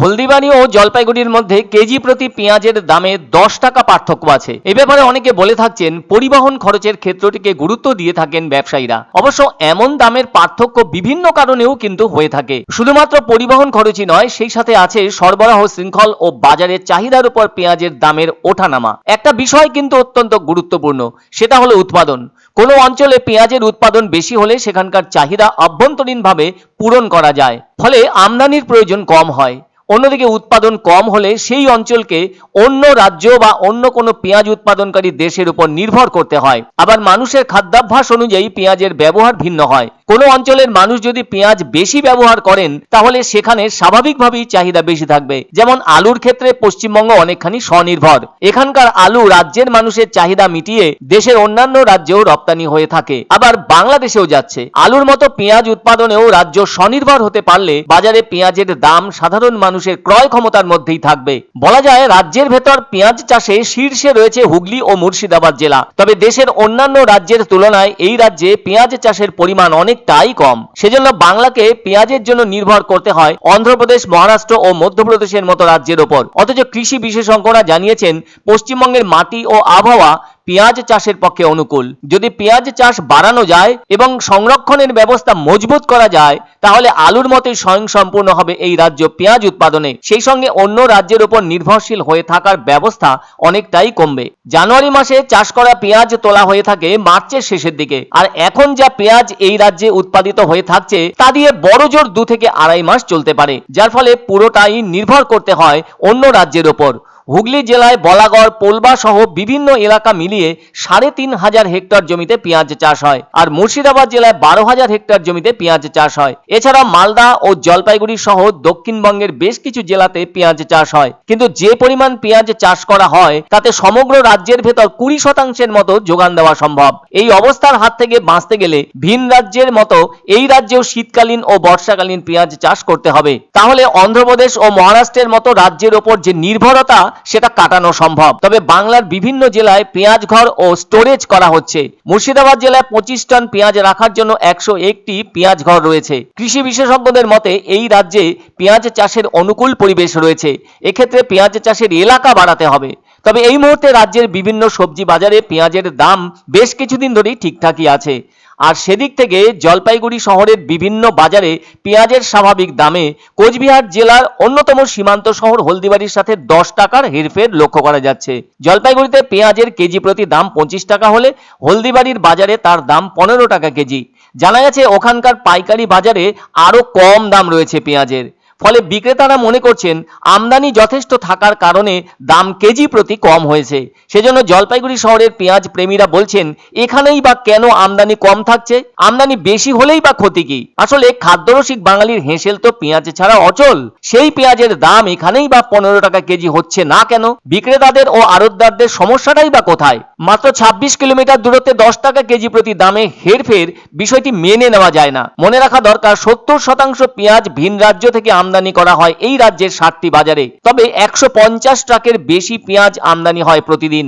হলদিবাড়ি ও জলপাইগুড়ির মধ্যে কেজি প্রতি পেঁয়াজের দামে দশ টাকা পার্থক্য আছে। এ ব্যাপারে অনেকে বলে থাকছেন, পরিবহন খরচের ক্ষেত্রটিকে গুরুত্ব দিয়ে থাকেন ব্যবসায়ীরা। অবশ্য এমন দামের পার্থক্য বিভিন্ন কারণেও কিন্তু হয়ে থাকে। শুধুমাত্র পরিবহন খরচই নয়, সেই সাথে আছে সরবরাহ শৃঙ্খল ও বাজারের চাহিদার উপর পেঁয়াজের দামের ওঠানামা। একটা বিষয় কিন্তু অত্যন্ত গুরুত্বপূর্ণ, সেটা হলো উৎপাদন। কোনো অঞ্চলে পেঁয়াজের উৎপাদন বেশি হলে সেখানকার চাহিদা অভ্যন্তরীণভাবে পূরণ করা যায়, ফলে আমদানির প্রয়োজন কম হয়। অন্যদিকে উৎপাদন কম হলে সেই অঞ্চলকে অন্য রাজ্য বা অন্য কোনো পেঁয়াজ উৎপাদনকারী দেশের উপর নির্ভর করতে হয়। আবার মানুষের খাদ্যাভ্যাস অনুযায়ী পেঁয়াজের ব্যবহার ভিন্ন হয়। কোনো অঞ্চলের মানুষ যদি পেঁয়াজ বেশি ব্যবহার করেন, তাহলে সেখানে স্বাভাবিকভাবেই চাহিদা বেশি থাকবে। যেমন আলুর ক্ষেত্রে পশ্চিমবঙ্গ অনেকখানি স্বনির্ভর। এখানকার আলু রাজ্যের মানুষের চাহিদা মিটিয়ে দেশের অন্যান্য রাজ্যেও রপ্তানি হয়ে থাকে। আবার বাংলাদেশেও যাচ্ছে। আলুর মতো পেঁয়াজ উৎপাদনেও রাজ্য স্বনির্ভর হতে পারলে বাজারে পেঁয়াজের দাম সাধারণ মানুষের ক্রয় ক্ষমতার মধ্যেই থাকবে। বলা যায়, রাজ্যের ভেতর পেঁয়াজ চাষে শীর্ষে রয়েছে হুগলি ও মুর্শিদাবাদ জেলা। তবে দেশের অন্যান্য রাজ্যের তুলনায় এই রাজ্যে পেঁয়াজ চাষের পরিমাণ অনেকটাই কম। সেজন্য বাংলাকে পেঁয়াজের জন্য নির্ভর করতে হয় অন্ধ্রপ্রদেশ, মহারাষ্ট্র ও মধ্যপ্রদেশের মতো রাজ্যের ওপর। অথচ কৃষি বিশেষজ্ঞরা জানিয়েছেন, পশ্চিমবঙ্গের মাটি ও আবহাওয়া পেঁয়াজ চাষের পক্ষে অনুকূল। যদি পেঁয়াজ চাষ বাড়ানো যায় এবং সংরক্ষণের ব্যবস্থা মজবুত করা যায়, তাহলে আলুর মতোই স্বয়ংসম্পূর্ণ হবে এই রাজ্য পেঁয়াজ উৎপাদনে। সেই সঙ্গে অন্য রাজ্যের উপর নির্ভরশীল হয়ে থাকার ব্যবস্থা অনেকটাই কমবে। জানুয়ারি মাসে চাষ করা পেঁয়াজ তোলা হয়ে থাকে মার্চের শেষের দিকে। আর এখন যা পেঁয়াজ এই রাজ্যে উৎপাদিত হয়ে থাকছে, তা দিয়ে বড় জোর দু থেকে আড়াই মাস চলতে পারে, যার ফলে পুরোটাই নির্ভর করতে হয় অন্য রাজ্যের ওপর হুগলি জেলায়, বলাগড়, পোলবা সহ বিভিন্ন এলাকা মিলিয়ে সাড়ে তিন হাজার হেক্টর জমিতে পেঁয়াজ চাষ হয় আর মুর্শিদাবাদ জেলায় বারো হাজার হেক্টর জমিতে পেঁয়াজ চাষ হয়। এছাড়া মালদা ও জলপাইগুড়ি সহ দক্ষিণবঙ্গের বেশ কিছু জেলাতে পেঁয়াজ চাষ হয়। কিন্তু যে পরিমাণ পেঁয়াজ চাষ করা হয়, তাতে সমগ্র রাজ্যের ভেতর কুড়ি শতাংশের মতো যোগান দেওয়া সম্ভব। এই অবস্থার হাত থেকে বাঁচতে গেলে ভিন রাজ্যের মতো এই রাজ্যেও শীতকালীন ও বর্ষাকালীন পেঁয়াজ চাষ করতে হবে। তাহলে অন্ধ্রপ্রদেশ ও মহারাষ্ট্রের মতো রাজ্যের ওপর যে নির্ভরতা সেটা কাটানো সম্ভব। তবে বাংলার বিভিন্ন জেলায় পেঁয়াজ ঘর ও স্টোরেজ করা হচ্ছে। মুর্শিদাবাদ জেলায় পঁচিশ টন পেঁয়াজ রাখার জন্য একশো একটি পেঁয়াজ ঘর রয়েছে। কৃষি বিশেষজ্ঞদের মতে, এই রাজ্যে পেঁয়াজ চাষের অনুকূল পরিবেশ রয়েছে। এক্ষেত্রে পেঁয়াজ চাষের এলাকা বাড়াতে হবে। তবে এই মুহূর্তে রাজ্যের বিভিন্ন সবজি বাজারে পেঁয়াজের দাম বেশ কিছুদিন ধরেই ঠিকঠাকই আছে। আর সেদিক থেকে জলপাইগুড়ি শহরের বিভিন্ন বাজারে পেঁয়াজের স্বাভাবিক দামে কোচবিহার জেলার অন্যতম সীমান্ত শহর হলদিবাড়ির সাথে দশ টাকার হেরফের লক্ষ্য করা যাচ্ছে। জলপাইগুড়িতে পেঁয়াজের কেজি প্রতি দাম পঁচিশ টাকা হলে হলদিবাড়ির বাজারে তার দাম পনেরো টাকা কেজি। জানা গেছে, ওখানকার পাইকারি বাজারে আরও কম দাম রয়েছে পেঁয়াজের। ফলে বিক্রেতারা মনে করছেন আমদানি যথেষ্ট থাকার কারণে দাম কেজি প্রতি কম হয়েছে। সেজন্য জলপাইগুড়ি শহরের পেঁয়াজ প্রেমীরা বলছেন, এখানেই বা কেন আমদানি কম থাকছে? আমদানি বেশি হলেই বা ক্ষতি কি? আসলে খাদ্যরসিক বাঙালির হেঁসেল তো পেঁয়াজ ছাড়া অচল। সেই পেঁয়াজের দাম এখানেই বা পনেরো টাকা কেজি হচ্ছে না কেন? বিক্রেতাদের ও আড়তদারদের সমস্যাটাই বা কোথায়? মাত্র ছাব্বিশ কিলোমিটার দূরত্বে দশ টাকা কেজি প্রতি দামে হেরফের বিষয়টি মেনে নেওয়া যায় না। মনে রাখা দরকার, সত্তর শতাংশ পেঁয়াজ ভিন রাজ্য থেকে আমদানি করা হয় এই রাজ্যের ষাটটি বাজারে। তবে একশো পঞ্চাশ ট্রাকের বেশি পেঁয়াজ আমদানি হয় প্রতিদিন।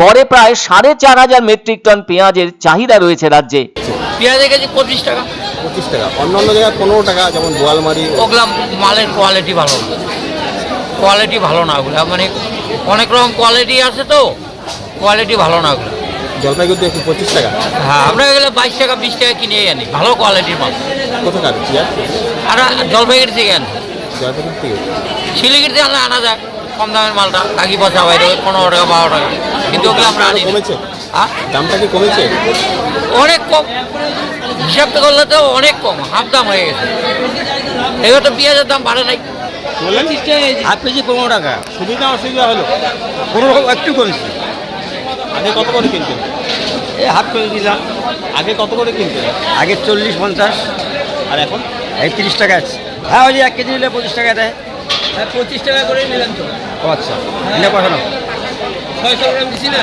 গড়ে প্রায় সাড়ে চার হাজার মেট্রিক টন পেঁয়াজের চাহিদা রয়েছে রাজ্যে। পেঁয়াজের কেজি পঁচিশ টাকা। পঁচিশ টাকা। অন্যান্য জায়গায় পনেরো টাকা যেমন বোয়ালমারি ওগুলা মালের কোয়ালিটি ভালো না। কোয়ালিটি ভালো না ওগুলা। মানে অনেক রকম কোয়ালিটি আছে তো কোয়ালিটি ভালো না ওগুলো। জলপাইগুড়িতে একটু পঁচিশ টাকা। হ্যাঁ আমরা এগুলো বাইশ টাকা বিশ টাকা কিনে আনি। ভালো কোয়ালিটির মাল। কোথাকার আর জলপাইগুড়ি থেকে আনি। থেকে শিলিগুড়িতে আনলে আনা যায় কম দামের মালটা। কাকি পয়সা বাইরে পনেরো টাকা বারো টাকা। কিন্তু ওগুলো আমরা আনি কমেছে? দামটা কি কমেছে? অনেক কম। হিসাব করলে তো অনেক কম হাফ দাম হয়ে গেছে। এবার তো পেঁয়াজের দাম বাড়ে নাই। হাফ কেজি পনেরো টাকা। সুবিধা অসুবিধা হলো? পনেরো একটু কমেছে। আগে কত করে কিনতেন? এই হাফ কেজি দিলাম। আগে কত করে কিনতেন? আগে চল্লিশ পঞ্চাশ। আর এখন? এই তিরিশ টাকা আছে। হ্যাঁ ওই এক কেজি নিলে পঁচিশ টাকা দেয়। পঁচিশ টাকা করে নিলাম তো। আচ্ছা নিলে কথা না ছয়শো গ্রাম দিছি না।